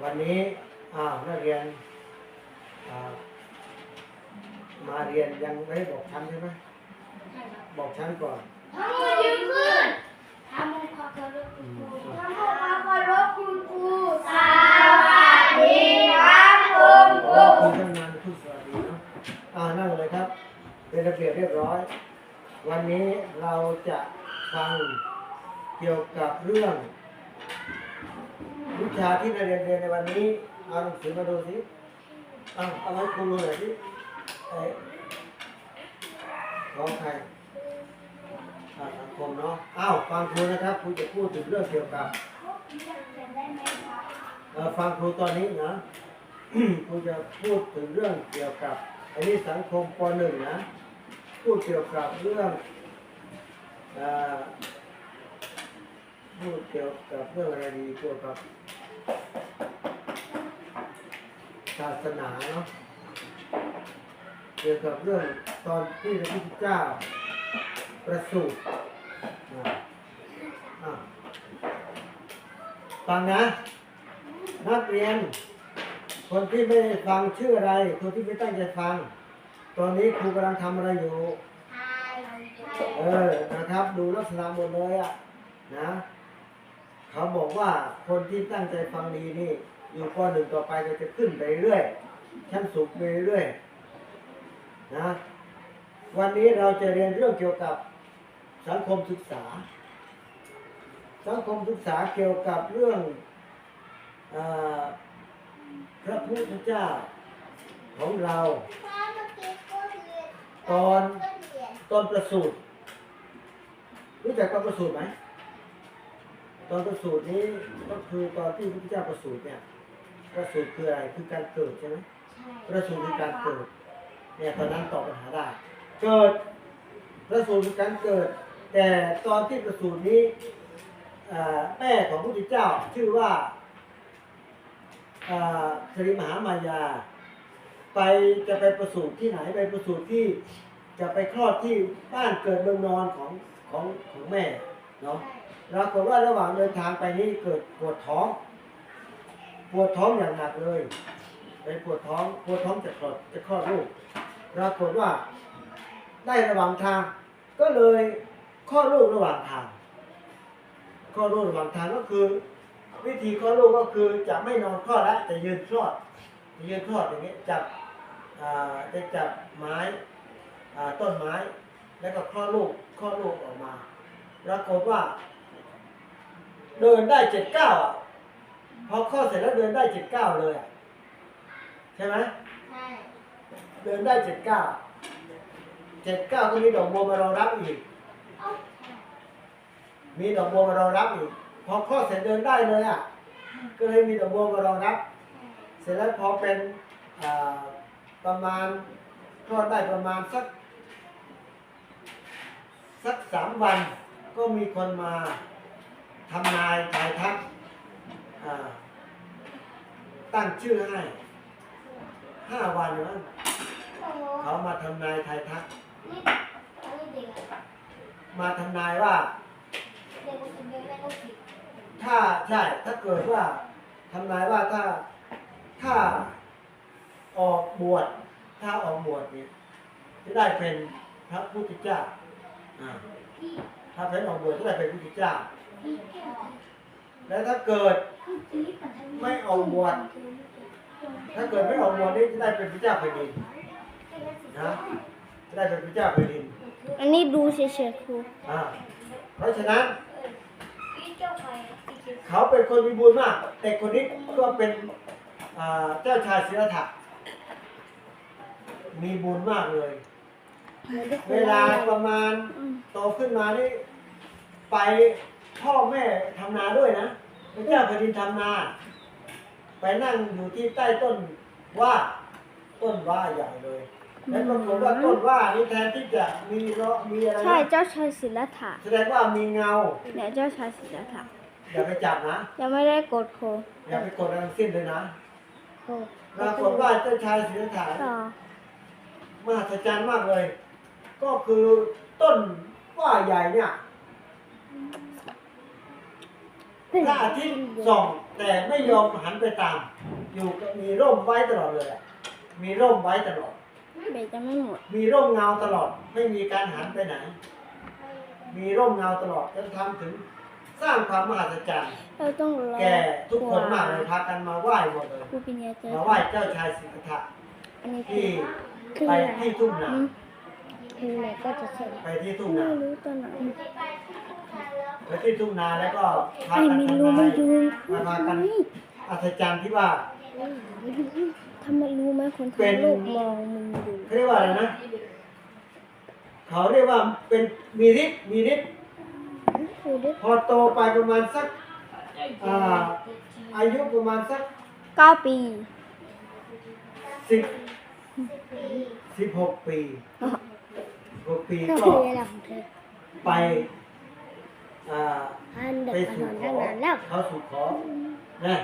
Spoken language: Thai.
เรียนอ่ามาเรียนยังไม่ได้บอกชั้นใช่ไหมใช่ครับบอกชั้นก่อนทั้งหมดยืนขึ้นทำมุขเคารพคุณครูทำมุขเคารพคุณครูสวัสดีครับคุณครูคุณทำงานคุณสวัสดีเนาะอ่านั่งเลยครับ เป็นระเบียบเรียบร้อย วันนี้เราจะฟังเกี่ยวกับเรื่อง วิชาที่เราเรียนเรียนในวันนี้เอาหนังสือมาดูสิเอาเอาให้ครูดูหน่อยสิเอ้ของใครอ่าสังคมเนาะอ้าวฟังครูนะครับครูจะพูดถึงเรื่องเกี่ยวกับเอ่อฟังครูตอนนี้นะ ครูจะพูดถึงเรื่องเกี่ยวกับอันนี้สังคมปหนึ่งนะ พูดเกี่ยวกับเรื่องอ่อพูดเกี่ยวกับเรื่องอะไรดีเกี่ยวกับ ศาสนาเนาะเกี่ยวกับเรื่องตอนที่พระพุทธเจ้าประสูติอ่าอ่าฟังนะ นักเรียน คนที่ไม่ได้ฟังชื่ออะไร คนที่ไม่ตั้งใจฟัง ตอนนี้ครูกำลังทำอะไรอยู่ เออ นะครับ ดูลักษณะหมดเลยอะนะ เขาบอกว่าคนที่ตั้งใจฟังดีนี่ อยู่ปหนึ่งต่อไปก็จะขึ้นไปเรื่อยชั้นสูงไปเรื่อยนะวันนี้เราจะเรียนเรื่องเกี่ยวกับสังคมศึกษา สังคมศึกษาเกี่ยวกับเรื่องอพระพุทธเจ้าของเรา ตอนตอนประสูติรู้จักตอนประสูติไหมตอนประสูตินี้ก็คือตอนที่พระพุทธเจ้าประสูติเนี่ย ประสูติคืออะไรคือการเกิดใช่ไหมประสูติคือการเกิดเนี่ยตอนนั้นตอบปัญหาได้ เกิดประสูติคือการเกิด แต่ตอนที่ประสูตินี้อ่าแม่ของพระพุทธเจ้าชื่อว่าอ่าสริมหามายา ไปจะไปประสูติที่ไหนไปประสูติที่จะไปคลอดที่บ้านเกิดเมืองนอนของของของแม่เนาะปรากฏว่าระหว่างเดินทางไปนี้เกิดปวดท้อง ปวดท้องอย่างหนักเลยไปปวดท้องปวดท้องจะคลอดจะคลอดลูกปรากฏว่าได้ระหว่างทาง ก็เลยคลอดลูกระหว่างทางคลอดลูกระหว่างทางก็คือ วิธีคลอดลูกก็คือจะไม่นอนคลอดแล้วจะยืนคลอดยืนคลอดอย่างนี้จับอ่าจะจับไม้ต้นไม้ แล้วก็คลอดลูกคลอดลูกออกมาปรากฏว่า เดินได้เจ็ดเก้าอะ พอคลอดเสร็จแล้วเดินได้เจ็ดเก้าเลยอะใช่ไหมเดินได้เจ็ดเก้าเจ็ดเก้าก็มีดอกบัวมารองรับอีกมีดอกบัวมารองรับอีก พอคลอดเสร็จเดินได้เลยอะ ก็เลยมีดอกบัวมารองรับ เสร็จแล้วพอเป็นอ่าประมาณคลอดได้ประมาณสัก สักสามวัน ก็มีคนมาทำนายทายทักอ่า ตั้งชื่อให้ห้าวันนะเขามาทำนายไทยทัก มาทำนายว่า ถ้าใช่ถ้าเกิดว่าทำนายว่าถ้าถ้าออกบวชถ้าออกบวชเนี่ยจะได้เป็นพระพุทธเจ้าอ่าถ้าเป็นออกบวชจะได้เป็นพระพุทธเจ้า แล้วถ้าเกิดไม่ออกบวชถ้าเกิดไม่ออกบวชนี่จะได้เป็นพระเจ้าแผ่นดินนะจะได้เป็นพระเจ้าแผ่นดินอันนี้ดูเฉยๆครูอ่าเพราะฉะนั้น เขาเป็นคนมีบุญมาก แต่คนนี้ก็เป็นอ่าเจ้าชายศิรธรรมีบุญมากเลย เวลาประมาณอืมโตขึ้นมานี่ไปพ่อแม่ทำนาด้วยนะ พระเจ้าแผ่นดินทำนา ไปนั่งอยู่ที่ใต้ต้นว่าต้นว่าใหญ่เลยแล้วปรากฏว่าต้นว่านี่แทนที่จะมีเลาะมีอะไรใช่นะเจ้าชายศิลธาแสดงว่ามีเงา เนี่ยเจ้าชายศิลธาอย่าไปจับนะ ยังไม่ได้กดโคอย่าไปกดอะไรทั้งสิ้นเลยนะโคปรากฏว่าเจ้าชายศิรธาต่อมหัศจรรย์มากเลย ก็คือต้นว่าใหญ่เนี่ย พระอาทิตย์ส่องแต่ไม่ยอมหันไปตาม อยู่ก็มีร่มไว้ตลอดเลยอะมีร่มไว้ตลอด เบจะไม่หมดมีร่มเงาตลอด ไม่มีการหันไปไหน มีร่มเงาตลอดจะทำถึงสร้างความมหัศจรรย์เราต้องรอแก่ทุกคนมากเลยพากันมาไหว้หมดเลยครูปิญญาเจอมาไหว้เจ้าชายสิทธัตถะอันนี้คือที่คือไปอะไรที่ทุ่งนาอืมคืออะไรก็จะเสร็จไปที่ทุ่งไม่นา รู้ตอนไหน ไปที่ทุ่งนาแล้วก็พาไอ้กันไม่ทำรู้นาไม่รู้มาพากันอัศจรรย์ที่ว่า ทำไมรู้ไหมคนเป็นทำลูกมองมึงอยู่เขาเรียกว่าอะไรนะ เขาเรียกว่าเป็นมีฤทธิ์มีฤทธิ์คือได้พอโตไปประมาณสักอ่าอายุประมาณสักเก้าปีสิบสิบหกปีหกปีก็ก็คือเวลาของเธอไป อ่าอันเด็กไปขสู่นมขตั้งอนานแล้ว เขาสู่ขอนะ